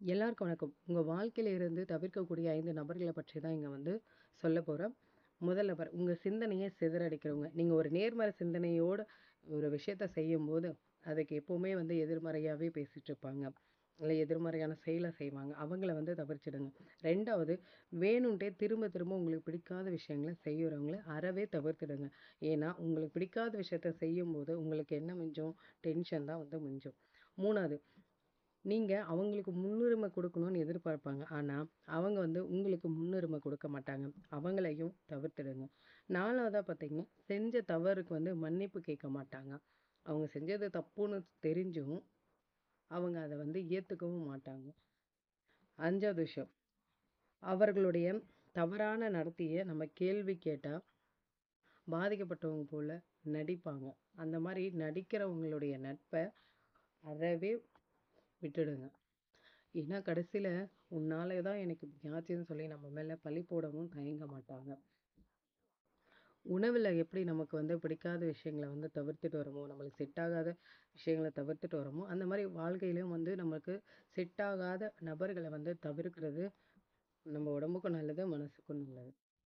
எல்லாருக்கும் வணக்கம். உங்கள் வாழ்க்கையில இருந்து தவிர்க்கக்கூடிய ஐந்து நபர்களை பற்றி தான் இங்கே வந்து சொல்ல போகிறேன் முதல் நபர் உங்கள் சிந்தனையை சிதறடிக்கிறவங்க. நீங்கள் ஒரு நேர்மறை சிந்தனையோடு ஒரு விஷயத்த செய்யும்போது அதுக்கு எப்போவுமே வந்து எதிர்மறையாகவே பேசிகிட்டு இருப்பாங்க இல்லை எதிர்மறையான செயலை செய்வாங்க. அவங்கள வந்து தவிர்த்திடுங்க. ரெண்டாவது வேணும்ட்டே திரும்ப திரும்ப உங்களுக்கு பிடிக்காத விஷயங்களை செய்கிறவங்கள அறவே தவிர்த்திடுங்க. ஏன்னா உங்களுக்கு பிடிக்காத விஷயத்த செய்யும்போது உங்களுக்கு என்ன மிஞ்சும்? டென்ஷன் தான் வந்து மிஞ்சும். மூணாவது நீங்கள் அவங்களுக்கு முன்னுரிமை கொடுக்கணும்னு எதிர்பார்ப்பாங்க. ஆனால் அவங்க வந்து உங்களுக்கு முன்னுரிமை கொடுக்க மாட்டாங்க. அவங்களையும் தவிர்த்துடுங்க. நாலாவதாக பார்த்தீங்கன்னா செஞ்ச தவறுக்கு வந்து மன்னிப்பு கேட்க மாட்டாங்க. அவங்க செஞ்சது தப்புன்னு தெரிஞ்சும் அவங்க அதை வந்து ஏற்றுக்கவும் மாட்டாங்க. அஞ்சாவது விஷயம் அவர்களுடைய தவறான நடத்தையை நம்ம கேள்வி கேட்டால் பாதிக்கப்பட்டவங்க போல் நடிப்பாங்க. அந்த மாதிரி நடிக்கிறவங்களுடைய நட்பை அறவே விட்டுடுங்க. ஏன்னா கடைசியில் உன்னாலே தான் எனக்கு ஆச்சுன்னு சொல்லி நம்ம மேலே பழி போடவும் தயங்க மாட்டாங்க. உணவில் எப்படி நமக்கு வந்து பிடிக்காத விஷயங்களை வந்து தவிர்த்துட்டு வரமோ நம்மளுக்கு செட் ஆகாத விஷயங்களை தவிர்த்துட்டு வரமோ அந்த மாதிரி வாழ்க்கையிலையும் வந்து நம்மளுக்கு செட் ஆகாத நபர்களை வந்து தவிர்க்கிறது நம்ம உடம்புக்கும் நல்லது மனசுக்கும் நல்லது.